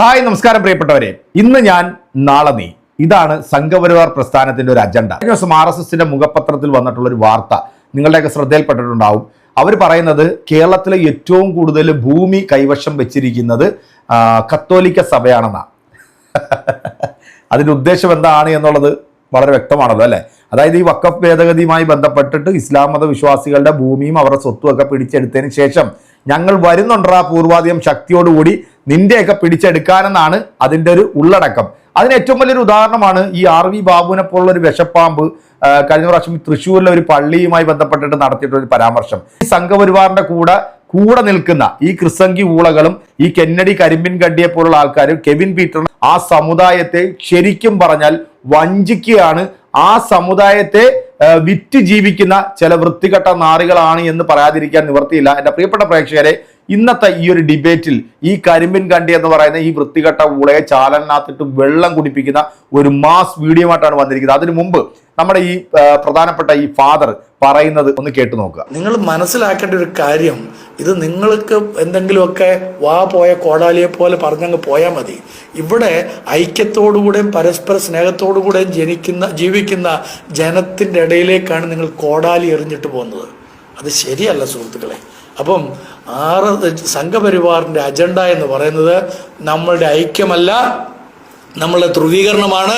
Hi നമസ്കാരം പ്രിയപ്പെട്ടവരെ. ഇന്ന് ഞാൻ നാളെ നീ. ഇതാണ് സംഘപരിവാർ പ്രസ്ഥാനത്തിന്റെ ഒരു അജണ്ട. കഴിഞ്ഞ ദിവസം ആർ എസ് എസിന്റെ മുഖപത്രത്തിൽ വന്നിട്ടുള്ള ഒരു വാർത്ത നിങ്ങളുടെയൊക്കെ ശ്രദ്ധയിൽപ്പെട്ടിട്ടുണ്ടാവും. അവർ പറയുന്നത് കേരളത്തിലെ ഏറ്റവും കൂടുതൽ ഭൂമി കൈവശം വെച്ചിരിക്കുന്നത് കത്തോലിക്ക സഭയാണെന്നാണ് അതിന്റെ ഉദ്ദേശം എന്താണ് എന്നുള്ളത് വളരെ വ്യക്തമാണല്ലോ അല്ലേ? അതായത് ഈ വക്കഫ് ഭേദഗതിയുമായി ബന്ധപ്പെട്ടിട്ട് ഇസ്ലാം മത വിശ്വാസികളുടെ ഭൂമിയും അവരുടെ സ്വത്തും ഒക്കെ പിടിച്ചെടുത്തതിന് ശേഷം ഞങ്ങൾ വരുന്നുണ്ടാ പൂർവാധികം ശക്തിയോടുകൂടി. നിന്റെയൊക്കെ പിടിച്ചെടുക്കാനെന്നാണ് അതിന്റെ ഒരു ഉള്ളടക്കം. അതിന് ഏറ്റവും വലിയൊരു ഉദാഹരണമാണ് ഈ ആർ വി ബാബുവിനെ പോലുള്ള ഒരു വിഷപ്പാമ്പ് കഴിഞ്ഞ പ്രാവശ്യം തൃശ്ശൂരിലെ ഒരു പള്ളിയുമായി ബന്ധപ്പെട്ടിട്ട് നടത്തിയിട്ടുള്ള ഒരു പരാമർശം. ഈ സംഘപരിവാറിന്റെ കൂടെ കൂടെ നിൽക്കുന്ന ഈ ക്രിസംഗി ഊളകളും ഈ കെന്നഡി കരിമ്പിൻ കണ്ടിയെ പോലുള്ള ആൾക്കാരും കെവിൻ പീറ്റർ ആ സമുദായത്തെ ശരിക്കും പറഞ്ഞാൽ വഞ്ചിക്കുകയാണ്. ആ സമുദായത്തെ വിറ്റ് ജീവിക്കുന്ന ചില വൃത്തികെട്ട നാറികളാണ് എന്ന് പറയാതിരിക്കാൻ നിവർത്തിയില്ല. എന്റെ പ്രിയപ്പെട്ട പ്രേക്ഷകരെ ഇന്നത്തെ ഈ ഒരു ഡിബേറ്റിൽ ഈ കരിമ്പിൻ കണ്ടി എന്ന് പറയുന്ന ഈ വൃത്തികെട്ട ഉളയെ ചാലനകത്തിട്ട് വെള്ളം കുടിപ്പിക്കുന്ന ഒരു മാസ് വീഡിയോ ആയിട്ടാണ് വന്നിരിക്കുന്നത്. അതിനു മുമ്പ് നമ്മുടെ ഈ പ്രധാനപ്പെട്ട ഈ ഫാദർ പറയുന്നത് ഒന്ന് കേട്ടു നോക്കുക. നിങ്ങൾ മനസ്സിലാക്കേണ്ട ഒരു കാര്യം ഇത് നിങ്ങൾക്ക് എന്തെങ്കിലുമൊക്കെ വാ പോയ കോടാലിയെ പോലെ പറഞ്ഞങ്ങ് പോയാൽ മതി. ഇവിടെ ഐക്യത്തോടുകൂടെയും പരസ്പര സ്നേഹത്തോടുകൂടെയും ജനിക്കുന്ന ജീവിക്കുന്ന ജനത്തിന്റെ ഇടയിലേക്കാണ് നിങ്ങൾ കോടാലി എറിഞ്ഞിട്ട് പോകുന്നത്. അത് ശരിയല്ല സുഹൃത്തുക്കളെ. അപ്പം ആറ് സംഘപരിവാറിന്റെ അജണ്ട എന്ന് പറയുന്നത് നമ്മളുടെ ഐക്യമല്ല നമ്മളുടെ ധ്രുവീകരണമാണ്.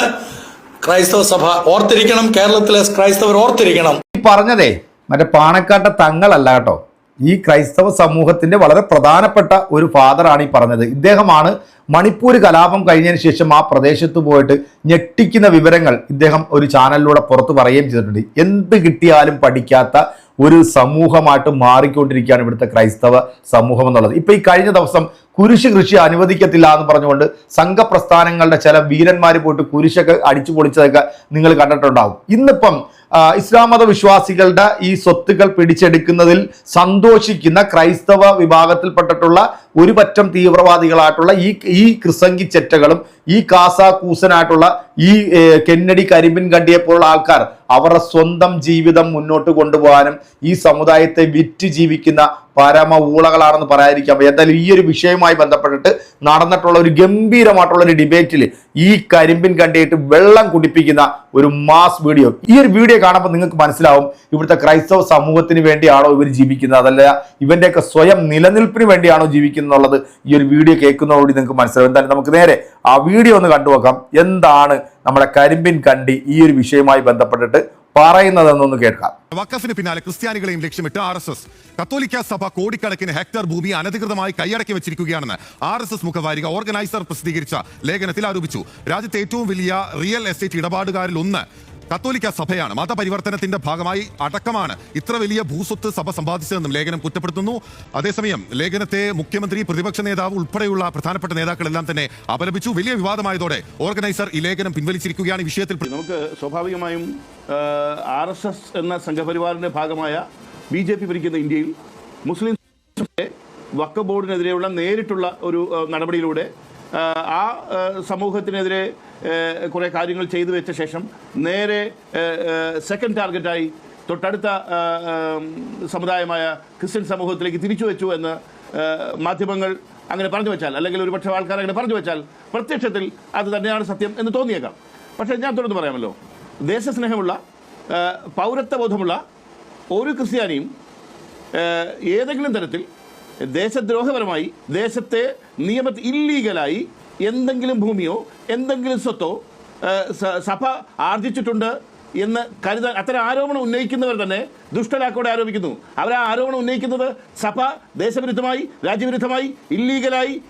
ക്രൈസ്തവ സഭ ഓർത്തിരിക്കണം കേരളത്തിലെ ക്രൈസ്തവർ ഓർത്തിരിക്കണം. ഈ പറഞ്ഞതേ മറ്റേ പാണക്കാട്ടെ തങ്ങളല്ല കേട്ടോ. ഈ ക്രൈസ്തവ സമൂഹത്തിന്റെ വളരെ പ്രധാനപ്പെട്ട ഒരു ഫാദറാണ് ഈ പറഞ്ഞത്. ഇദ്ദേഹമാണ് മണിപ്പൂർ കലാപം കഴിഞ്ഞതിന് ശേഷം ആ പ്രദേശത്ത് പോയിട്ട് ഞെട്ടിക്കുന്ന വിവരങ്ങൾ ഇദ്ദേഹം ഒരു ചാനലിലൂടെ പുറത്ത് പറയുകയും ചെയ്തിട്ടുണ്ട്. എന്ത് കിട്ടിയാലും പഠിക്കാത്ത ഒരു സമൂഹമായിട്ട് മാറിക്കൊണ്ടിരിക്കുകയാണ് ഇവിടുത്തെ ക്രൈസ്തവ സമൂഹം എന്നുള്ളത്. ഇപ്പൊ ഈ കഴിഞ്ഞ ദിവസം കുരിശ് കൃഷി അനുവദിക്കത്തില്ല എന്ന് പറഞ്ഞുകൊണ്ട് സംഘപ്രസ്ഥാനങ്ങളുടെ ചില വീരന്മാർ പോയിട്ട് കുരിശൊക്കെ അടിച്ചു പൊളിച്ചതൊക്കെ നിങ്ങൾ കണ്ടിട്ടുണ്ടാവും. ഇന്നിപ്പം ഇസ്ലാം മത വിശ്വാസികളുടെ ഈ സ്വത്തുക്കൾ പിടിച്ചെടുക്കുന്നതിൽ സന്തോഷിക്കുന്ന ക്രൈസ്തവ വിഭാഗത്തിൽപ്പെട്ടിട്ടുള്ള ഒരു പറ്റം തീവ്രവാദികളായിട്ടുള്ള ഈ ഈ ക്രിസംഗി ചെറ്റകളും ഈ കാസാക്കൂസനായിട്ടുള്ള ഈ ഏ, കെന്നഡി കരിമ്പിൻ കണ്ടിയെ പോലുള്ള ആൾക്കാർ അവരുടെ സ്വന്തം ജീവിതം മുന്നോട്ട് കൊണ്ടുപോകാനും ഈ സമുദായത്തെ വിറ്റ് ജീവിക്കുന്ന പരമ ഊളകളാണെന്ന് പറയാതിരിക്കാം. എന്തായാലും ഈ ഒരു വിഷയവുമായി ബന്ധപ്പെട്ടിട്ട് നടന്നിട്ടുള്ള ഒരു ഗംഭീരമായിട്ടുള്ള ഒരു ഡിബേറ്റിൽ ഈ കരിമ്പിൻ കണ്ടിയിട്ട് വെള്ളം കുടിപ്പിക്കുന്ന ഒരു മാസ് വീഡിയോ ഈ ഒരു വീഡിയോ കാണുമ്പോൾ നിങ്ങൾക്ക് മനസ്സിലാവും ഇവിടുത്തെ ക്രൈസ്തവ സമൂഹത്തിന് വേണ്ടിയാണോ ഇവർ ജീവിക്കുന്നത്? അതല്ല ഇവന്റെയൊക്കെ സ്വയം നിലനിൽപ്പിന് വേണ്ടിയാണോ ജീവിക്കുന്നത് എന്നുള്ളത് ഈ ഒരു വീഡിയോ കേൾക്കുന്നതോടുകൂടി നിങ്ങൾക്ക് മനസ്സിലാവും. എന്തായാലും നമുക്ക് നേരെ ആ വീഡിയോ ഒന്ന് കണ്ടുനോക്കാം. എന്താണ് നമ്മുടെ കരിമ്പിൻ കണ്ടി ഈ ഒരു വിഷയവുമായി ബന്ധപ്പെട്ടിട്ട് പറയുന്നതെന്നൊന്ന് കേൾക്കാം. വക്കഫിന് പിന്നാലെ ക്രിസ്ത്യാനികളെയും ലക്ഷ്യമിട്ട് ആർ എസ് എസ്. കത്തോലിക്ക സഭ കോടിക്കണക്കിന് ഹെക്ടർ ഭൂമി അനധികൃതമായി കൈയടക്കി വെച്ചിരിക്കുകയാണെന്ന് ആർ എസ് എസ് മുഖവാരിക ഓർഗനൈസർ പ്രസിദ്ധീകരിച്ച ലേഖനത്തിൽ ആരോപിച്ചു. രാജ്യത്തെ ഏറ്റവും വലിയ റിയൽ എസ്റ്റേറ്റ് ഇടപാടുകാരിൽ ഒന്ന് കത്തോലിക്ക സഭയാണ്. മതപരിവർത്തനത്തിന്റെ ഭാഗമായി അടക്കമാണ് ഇത്ര വലിയ ഭൂസ്വത്ത് സഭ സമ്പാദിച്ചതെന്നും ലേഖനം കുറ്റപ്പെടുത്തുന്നു. അതേസമയം ലേഖനത്തെ മുഖ്യമന്ത്രി പ്രതിപക്ഷ നേതാവ് ഉൾപ്പെടെയുള്ള പ്രധാനപ്പെട്ട നേതാക്കളെല്ലാം തന്നെ അപലപിച്ചു. വലിയ വിവാദമായതോടെ ഓർഗനൈസർ ഈ ലേഖനം പിൻവലിച്ചിരിക്കുകയാണ് വിഷയത്തിൽ. നമുക്ക് സ്വാഭാവികമായും ആർ എസ് എസ് എന്ന സംഘപരിവാറിന്റെ ഭാഗമായ ബി ജെ പി ഭരിക്കുന്ന ഇന്ത്യയിൽ മുസ്ലിം വക്ക ബോർഡിനെതിരെയുള്ള നേരിട്ടുള്ള ഒരു നടപടിയിലൂടെ ആ, സമൂഹത്തിനെതിരെ കുറേ കാര്യങ്ങൾ ചെയ്തു വെച്ച ശേഷം നേരെ സെക്കൻഡ് ടാർഗറ്റായി തൊട്ടടുത്ത സമുദായമായ ക്രിസ്ത്യൻ സമൂഹത്തിലേക്ക് തിരിച്ചു വെച്ചു എന്ന് മാധ്യമങ്ങൾ അങ്ങനെ പറഞ്ഞു വെച്ചാൽ അല്ലെങ്കിൽ ഒരുപക്ഷെ ആൾക്കാർ അങ്ങനെ പറഞ്ഞു വെച്ചാൽ പ്രത്യക്ഷത്തിൽ അത് തന്നെയാണ് സത്യം എന്ന് തോന്നിയേക്കാം. പക്ഷേ ഞാൻ തുടർന്ന് പറയാമല്ലോ. ദേശസ്നേഹമുള്ള പൗരത്വബോധമുള്ള ഒരു ക്രിസ്ത്യാനിയും ഏതെങ്കിലും തരത്തിൽ ദേശദ്രോഹപരമായി ദേശത്തെ നിയമ ഇല്ലീഗലായി എന്തെങ്കിലും ഭൂമിയോ എന്തെങ്കിലും സ്വത്തോ സഭ ആർജിച്ചിട്ടുണ്ട് എന്ന് കരുതാൻ അത്തരം ആരോപണം ഉന്നയിക്കുന്നവർ തന്നെ ദുഷ്ടലാക്കോടെ ആരോപിക്കുന്നു. അവർ ആ ആരോപണം ഉന്നയിക്കുന്നത് സഭ ദേശവിരുദ്ധമായി രാജ്യവിരുദ്ധമായി ഇല്ലീഗലായി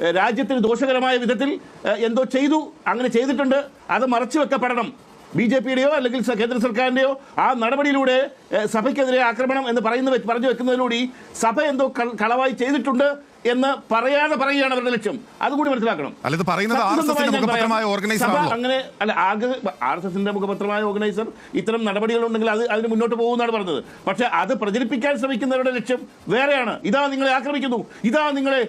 രാജ്യത്തിന് ദോഷകരമായ വിധത്തിൽ എന്തോ ചെയ്തു അങ്ങനെ ചെയ്തിട്ടുണ്ട്. അത് മറച്ചു വെക്കപ്പെടണം ബി ജെ പിയുടെയോ അല്ലെങ്കിൽ കേന്ദ്ര സർക്കാരിന്റെയോ ആ നടപടിയിലൂടെ സഭയ്ക്കെതിരെ ആക്രമണം എന്ന് പറയുന്ന പറഞ്ഞു വെക്കുന്നതിലൂടെ സഭ എന്തോ കളവായി ചെയ്തിട്ടുണ്ട്. എന്ന് പറയാതെ പറയുകയാണ് അവരുടെ ലക്ഷ്യം. അതുകൂടി മനസ്സിലാക്കണം. അല്ല, ഇത് പറയുന്നത് ഓർഗനൈസർ. അങ്ങനെ അല്ല ആകെ ആർ എസ് എസിന്റെ മുഖപത്രമായ ഓർഗനൈസർ ഇത്തരം നടപടികളുണ്ടെങ്കിൽ അത് അതിന് മുന്നോട്ട് പോകുമെന്നാണ് പറഞ്ഞത്. പക്ഷെ അത് പ്രചരിപ്പിക്കാൻ ശ്രമിക്കുന്നവരുടെ ലക്ഷ്യം വേറെയാണ്. ഇതാ നിങ്ങളെ ആക്രമിക്കുന്നു. ഇതാ നിങ്ങളെ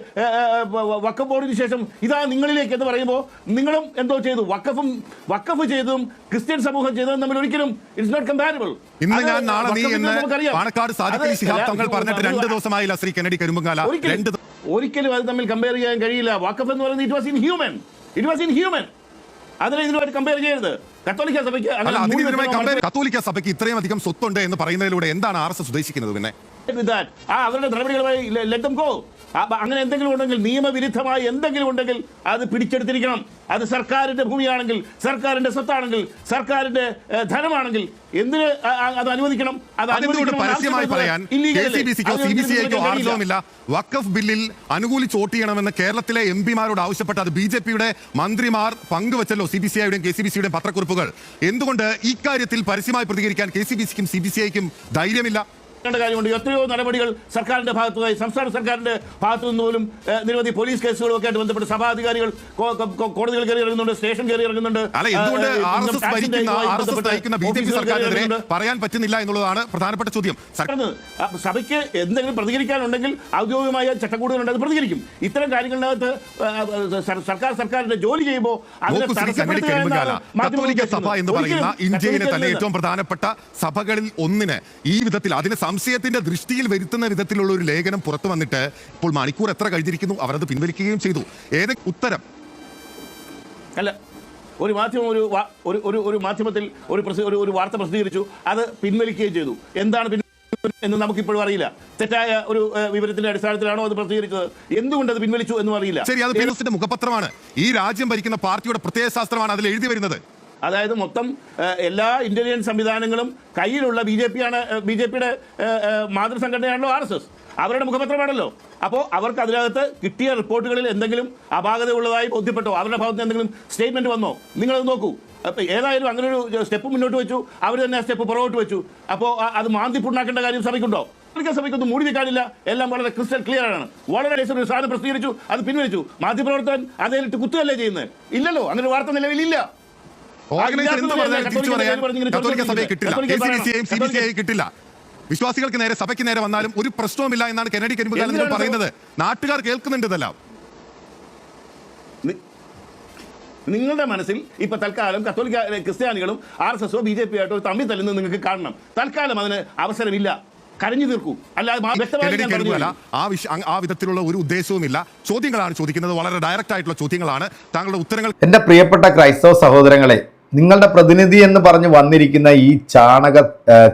വക്കം ബോർഡിന് ശേഷം ഇതാ നിങ്ങളിലേക്ക് എന്ന് പറയുമ്പോൾ നിങ്ങളും എന്തോ ചെയ്തു. വക്കഫും വക്കഫ് ചെയ്തതും ക്രിസ്ത്യൻ സമൂഹം ചെയ്തതും തമ്മിൽ ഒരിക്കലും ഇറ്റ്സ് നോട്ട് കമ്പാരിബിൾ ഇന്ന് ഞാൻ നാളെ നീ എന്ന് പാണക്കാട് തങ്ങൾ പറഞ്ഞിട്ട് രണ്ട് ദിവസമായില്ല ശ്രീ കെന്നഡി കരിമ്പുങ്കാല രണ്ട് ഒരിക്കലും അത് തമ്മിൽ കമ്പയർ ചെയ്യാൻ കഴിയില്ല. വാക്കഫ് എന്ന് പറയുന്നത് it was in human it was in human അതിനെ ഇതിനുമായിട്ട് കമ്പയർ ചെയ്യരുത്. കത്തോലിക്ക സഭയ്ക്ക് കത്തോലിക്ക സഭയ്ക്ക് ഇത്രയും അധികം സ്വത്തുണ്ട് എന്ന് പറയുന്നതിലൂടെ എന്താണ് ആർ എസ് എസ് ഉദ്ദേശിക്കുന്നത് പിന്നെ. ആ അവരുടെ നടപടികളുമായി ലെറ്റം ഗോ അങ്ങനെ എന്തെങ്കിലും ഉണ്ടെങ്കിൽ നിയമവിരുദ്ധമായി എന്തെങ്കിലും ഉണ്ടെങ്കിൽ അത് പിടിച്ചെടുത്തിരിക്കണം. അത് സർക്കാരിന്റെ ഭൂമിയാണെങ്കിൽ സർക്കാരിന്റെ സ്വത്താണെങ്കിൽ സർക്കാരിന്റെ ധനമാണെങ്കിൽ എന്തിന് അത് അനുവദിക്കണം? അത് വഖഫ് ബില്ലിൽ അനുകൂലിച്ച് വോട്ട് ചെയ്യണമെന്ന് കേരളത്തിലെ എം പിമാരോട് ആവശ്യപ്പെട്ട് അത് ബി ജെ പിയുടെ മന്ത്രിമാർ പങ്കുവച്ചല്ലോ സി ബി സി ഐയുടെയും കെ സി ബി സിയുടെയും പത്രക്കുറിപ്പുകൾ. എന്തുകൊണ്ട് ഇക്കാര്യത്തിൽ പരസ്യമായി പ്രതികരിക്കാൻ കെ സി ബി സിക്കും സി ബി സി ഐക്കും ധൈര്യമില്ല? േണ്ട കാര്യമുണ്ട്. എത്രയോ നടപടികൾ സർക്കാരിന്റെ ഭാഗത്തുനിന്ന് സംസ്ഥാന സർക്കാരിന്റെ ഭാഗത്തു നിന്ന് പോലും നിരവധി പോലീസ് കേസുകളും ഒക്കെ ആയിട്ട് ബന്ധപ്പെട്ട് സഭാധികാരികൾ കോടതികൾ കയറി ഇറങ്ങുന്നുണ്ട് സ്റ്റേഷൻ കയറി ഇറങ്ങുന്നുണ്ട്. പറയാൻ പറ്റുന്നില്ല എന്നുള്ളതാണ് പ്രധാനപ്പെട്ട ചോദ്യം. സഭയ്ക്ക് എന്തെങ്കിലും പ്രതികരിക്കാനുണ്ടെങ്കിൽ ഔദ്യോഗികമായ ചട്ടക്കൂടുകളുണ്ട് അത് പ്രതികരിക്കും. ഇത്തരം കാര്യങ്ങളിനകത്ത് സർക്കാർ സർക്കാരിന്റെ ജോലി ചെയ്യുമ്പോൾ കത്തോലിക്ക സഭ എന്ന് പറയുന്ന ഇന്ത്യയിലെ തന്നെ ഏറ്റവും പ്രധാനപ്പെട്ട സഭകളിൽ ഒന്നിന് ഈ വിധത്തിൽ അതിനെ സംശയത്തിന്റെ ദൃഷ്ടിയിൽ വരുത്തുന്ന വിധത്തിലുള്ള ഒരു ലേഖനം പുറത്തു വന്നിട്ട് ഇപ്പോൾ മണിക്കൂർ എത്ര കഴിഞ്ഞിരിക്കുന്നു അവരത് പിൻവലിക്കുകയും ചെയ്തു. ഏത് ഉത്തരം? അല്ല ഒരു മാധ്യമം ഒരു ഒരു ഒരു ഒരു മാധ്യമത്തിൽ ഒരു ഒരു ഒരു വാർത്ത പ്രസിദ്ധീകരിച്ചു അത് പിൻവലിക്കുകയും ചെയ്തു. എന്താണ് പിൻ എന്ന് നമുക്കിപ്പോഴും അറിയില്ല. തെറ്റായ ഒരു വിവരത്തിന്റെ അടിസ്ഥാനത്തിലാണോ അത് പ്രസിദ്ധീകരിച്ചത്? എന്തുകൊണ്ട് അത് പിൻവലിച്ചു എന്നും അറിയില്ല. ശരി അത് മുഖപത്രമാണ്. ഈ രാജ്യം ഭരിക്കുന്ന പാർട്ടിയുടെ പ്രത്യയശാസ്ത്രമാണ് അതിൽ എഴുതി വരുന്നത്. അതായത് മൊത്തം എല്ലാ ഇന്റലിജൻസ് സംവിധാനങ്ങളും കയ്യിലുള്ള ബി ജെ പിയാണ് ബി ജെ പിയുടെ മാതൃസംഘടനയാണല്ലോ ആർ എസ് എസ്. അവരുടെ മുഖപത്രമാണല്ലോ. അപ്പോൾ അവർക്ക് അതിനകത്ത് കിട്ടിയ റിപ്പോർട്ടുകളിൽ എന്തെങ്കിലും അപാകത ഉള്ളതായി ബോധ്യപ്പെട്ടോ? അവരുടെ ഭാഗത്ത് എന്തെങ്കിലും സ്റ്റേറ്റ്മെന്റ് വന്നോ? നിങ്ങളത് നോക്കൂ. ഏതായാലും അങ്ങനെ ഒരു സ്റ്റെപ്പ് മുന്നോട്ട് വെച്ചു. അവർ തന്നെ ആ സ്റ്റെപ്പ് പുറകോട്ട് വെച്ചു. അപ്പോൾ അത് മാന്തി പുണ്ണാക്കേണ്ട കാര്യം സഭയ്ക്കുണ്ടോ? കത്തോലിക്ക സഭയ്ക്കൊന്നും മൂടി വെക്കാനില്ല എല്ലാം വളരെ ക്രിസ്റ്റൽ ക്ലിയർ ആണ്. വളരെ ലേശം ഒരു സാധനം പ്രസിദ്ധീകരിച്ചു അത് പിൻവലിച്ചു. മാധ്യമപ്രവർത്തകൻ അതേലിട്ട് കുത്തുകയല്ലേ ചെയ്യുന്നത്? ഇല്ലല്ലോ. അങ്ങനെ വാർത്ത നിലവിലില്ല. ഓർഗനൈസർ എന്ത് ഇല്ലാത്തതിനെ പറഞ്ഞാലും തിരിച്ചു കത്തോലിക്ക പറയാൻ കത്തോലിക്ക സഭയെ കിട്ടില്ല. സി ബി സി ബി കിട്ടില്ല. വിശ്വാസികൾക്ക് നേരെ സഭയ്ക്ക് നേരെ വന്നാലും ഒരു പ്രശ്നവുമില്ല എന്നാണ് കെനഡി കരിമ്പുകാലം പറയുന്നത്? നാട്ടുകാർ കേൾക്കുന്നുണ്ട് ഇതെല്ലാം. നിങ്ങളുടെ മനസ്സിൽ ഇപ്പൊ തൽക്കാലം കത്തോലിക്ക ക്രിസ്ത്യാനികളും ആർ എസ് എസോ ബി ജെ പി ആയിട്ടോ തമ്മിൽ തല്ലുന്നത് നിങ്ങൾക്ക് കാണണം. തൽക്കാലം അതിന് അവസരമില്ല. കരഞ്ഞു തീർക്കൂ. അല്ലാതെ. ആ വിധത്തിലുള്ള ഒരു ഉദ്ദേശവുമില്ല. ചോദ്യങ്ങളാണ് ചോദിക്കുന്നത്. വളരെ ഡയറക്റ്റ് ആയിട്ടുള്ള ചോദ്യങ്ങളാണ്. താങ്കളുടെ ഉത്തരങ്ങൾ എന്റെ പ്രിയപ്പെട്ട ക്രൈസ്തവ സഹോദരങ്ങളെ നിങ്ങളുടെ പ്രതിനിധി എന്ന് പറഞ്ഞ് വന്നിരിക്കുന്ന ഈ ചാണക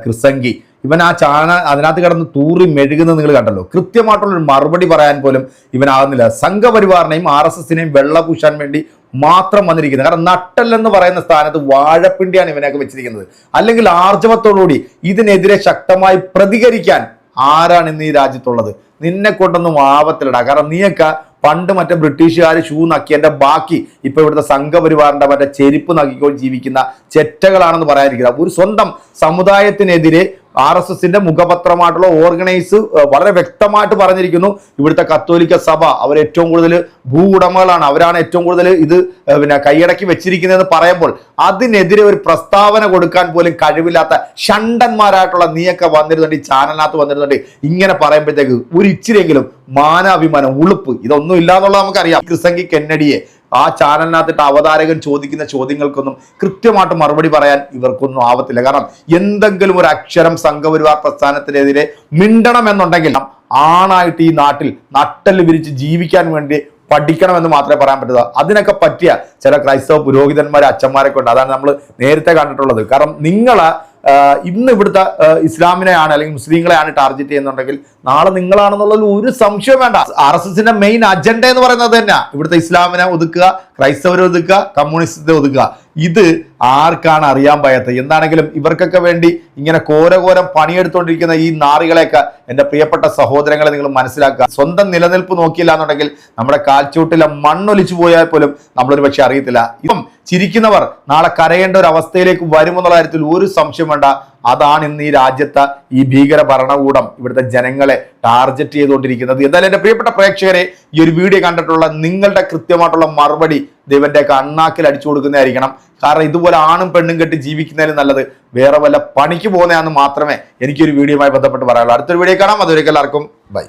കൃസംഗി ഇവൻ ആ ചാണ അതിനകത്ത് കിടന്ന് തൂറി മെഴുകുന്നത് നിങ്ങൾ കണ്ടല്ലോ. കൃത്യമായിട്ടുള്ളൊരു മറുപടി പറയാൻ പോലും ഇവനാകുന്നില്ല സംഘപരിവാറിനെയും ആർ എസ് എസിനെയും വെള്ള പൂശാൻ വേണ്ടി മാത്രം വന്നിരിക്കുന്നത്. കാരണം നട്ടല്ലെന്ന് പറയുന്ന സ്ഥാനത്ത് വാഴപ്പിണ്ടിയാണ് ഇവനൊക്കെ വെച്ചിരിക്കുന്നത്. അല്ലെങ്കിൽ ആർജവത്തോടുകൂടി ഇതിനെതിരെ ശക്തമായി പ്രതികരിക്കാൻ ആരാണ് ഇന്ന് ഈ രാജ്യത്തുള്ളത്? നിന്നെ കൊണ്ടൊന്നും ആവത്തിലടാ കാരണം നീയൊക്കെ പണ്ട് മറ്റേ ബ്രിട്ടീഷുകാർ ഷൂ നക്കിയതിന്റെ ബാക്കി ഇപ്പോൾ ഇവിടുത്തെ സംഘപരിവാറിന്റെ മറ്റേ ചെരുപ്പ് നക്കിക്കൊണ്ട് ജീവിക്കുന്ന ചെറ്റകളാണെന്ന് പറയാനിരിക്കുന്നത്. ഒരു സ്വന്തം സമുദായത്തിനെതിരെ ആർ എസ് എസിന്റെ മുഖപത്രമായിട്ടുള്ള ഓർഗനൈസ് വളരെ വ്യക്തമായിട്ട് പറഞ്ഞിരിക്കുന്നു. ഇവിടുത്തെ കത്തോലിക്ക സഭ അവർ ഏറ്റവും കൂടുതൽ ഭൂ ഉടമകളാണ് അവരാണ് ഏറ്റവും കൂടുതൽ ഇത് പിന്നെ കൈയടക്കി വെച്ചിരിക്കുന്നതെന്ന് പറയുമ്പോൾ അതിനെതിരെ ഒരു പ്രസ്താവന കൊടുക്കാൻ പോലും കഴിവില്ലാത്ത ഷണ്ടന്മാരായിട്ടുള്ള നീയൊക്കെ വന്നിരുന്നുണ്ട് ഈ ചാനലിനകത്ത് വന്നിരുന്നുണ്ട്. ഇങ്ങനെ പറയുമ്പോഴത്തേക്ക് ഒരു ഇച്ചിരിയെങ്കിലും മാനാഭിമാനം ഉളുപ്പ് ഇതൊന്നും ഇല്ലാന്നുള്ളത് നമുക്കറിയാം. ക്രിസംഗി കെന്നഡിയെ ആ ചാനലിനകത്തിട്ട് അവതാരകൻ ചോദിക്കുന്ന ചോദ്യങ്ങൾക്കൊന്നും കൃത്യമായിട്ട് മറുപടി പറയാൻ ഇവർക്കൊന്നും ആവത്തില്ല. കാരണം എന്തെങ്കിലും ഒരു അക്ഷരം സംഘപരിവാർ പ്രസ്ഥാനത്തിനെതിരെ മിണ്ടണം എന്നുണ്ടെങ്കിൽ ആണായിട്ട് ഈ നാട്ടിൽ നട്ടൽ വിരിച്ച് ജീവിക്കാൻ വേണ്ടി പഠിക്കണമെന്ന് മാത്രമേ പറയാൻ പറ്റുക അതിനൊക്കെ പറ്റിയ ചില ക്രൈസ്തവ പുരോഹിതന്മാരെ അച്ഛന്മാരൊക്കെ ഉണ്ട്. അതാണ് നമ്മൾ നേരത്തെ കണ്ടിട്ടുള്ളത്. കാരണം നിങ്ങൾ ഇന്ന് ഇവിടുത്തെ ഇസ്ലാമിനെയാണ് അല്ലെങ്കിൽ മുസ്ലിങ്ങളെയാണ് ടാർഗറ്റ് ചെയ്യുന്നുണ്ടെങ്കിൽ നാളെ നിങ്ങളാണെന്നുള്ളതിൽ ഒരു സംശയം വേണ്ട. ആർ എസ് എസിന്റെ മെയിൻ അജണ്ട എന്ന് പറയുന്നത് തന്നെ ഇവിടുത്തെ ഇസ്ലാമിനെ ഒതുക്കുക ക്രൈസ്തവരെ ഒതുക്കുക കമ്മ്യൂണിസ്റ്റത്തെ ഒതുക്കുക. ഇത് ആർക്കാണ് അറിയാൻ പായത്തത്? എന്താണെങ്കിലും ഇവർക്കൊക്കെ വേണ്ടി ഇങ്ങനെ കോരകോരം പണിയെടുത്തുകൊണ്ടിരിക്കുന്ന ഈ നാറികളെയൊക്കെ എന്റെ പ്രിയപ്പെട്ട സഹോദരങ്ങളെ നിങ്ങൾ മനസ്സിലാക്കുക. സ്വന്തം നിലനിൽപ്പ് നോക്കിയില്ല എന്നുണ്ടെങ്കിൽ നമ്മുടെ കാൽച്ചൂട്ടിലെ മണ്ണൊലിച്ചു പോയാൽ പോലും നമ്മളൊരു പക്ഷെ അറിയത്തില്ല. ഇപ്പം ചിരിക്കുന്നവർ നാളെ കരയേണ്ട ഒരു അവസ്ഥയിലേക്ക് വരുമെന്നുള്ള കാര്യത്തിൽ ഒരു സംശയം വേണ്ട. അതാണ് ഇന്ന് ഈ രാജ്യത്തെ ഈ ഭീകര ഭരണകൂടം ഇവിടുത്തെ ജനങ്ങളെ ടാർഗറ്റ് ചെയ്തുകൊണ്ടിരിക്കുന്നത്. എന്തായാലും എന്റെ പ്രിയപ്പെട്ട പ്രേക്ഷകരെ ഈ ഒരു വീഡിയോ കണ്ടിട്ടുള്ള നിങ്ങളുടെ കൃത്യമായിട്ടുള്ള മറുപടി ദൈവന്റെ കണ്ണാക്കിൽ അടിച്ചു കൊടുക്കുന്നതായിരിക്കണം. കാരണം ഇതുപോലെ ആണും പെണ്ണും കെട്ടി ജീവിക്കുന്നതിലും നല്ലത്. വേറെ വല്ല പണിക്ക് പോകുന്നതാണെന്ന് മാത്രമേ എനിക്കൊരു വീഡിയോയുമായി ബന്ധപ്പെട്ട് പറയാനുള്ളൂ. അടുത്തൊരു വീഡിയോ കാണാം. അതുവരെയൊക്കെ എല്ലാവർക്കും ബൈ.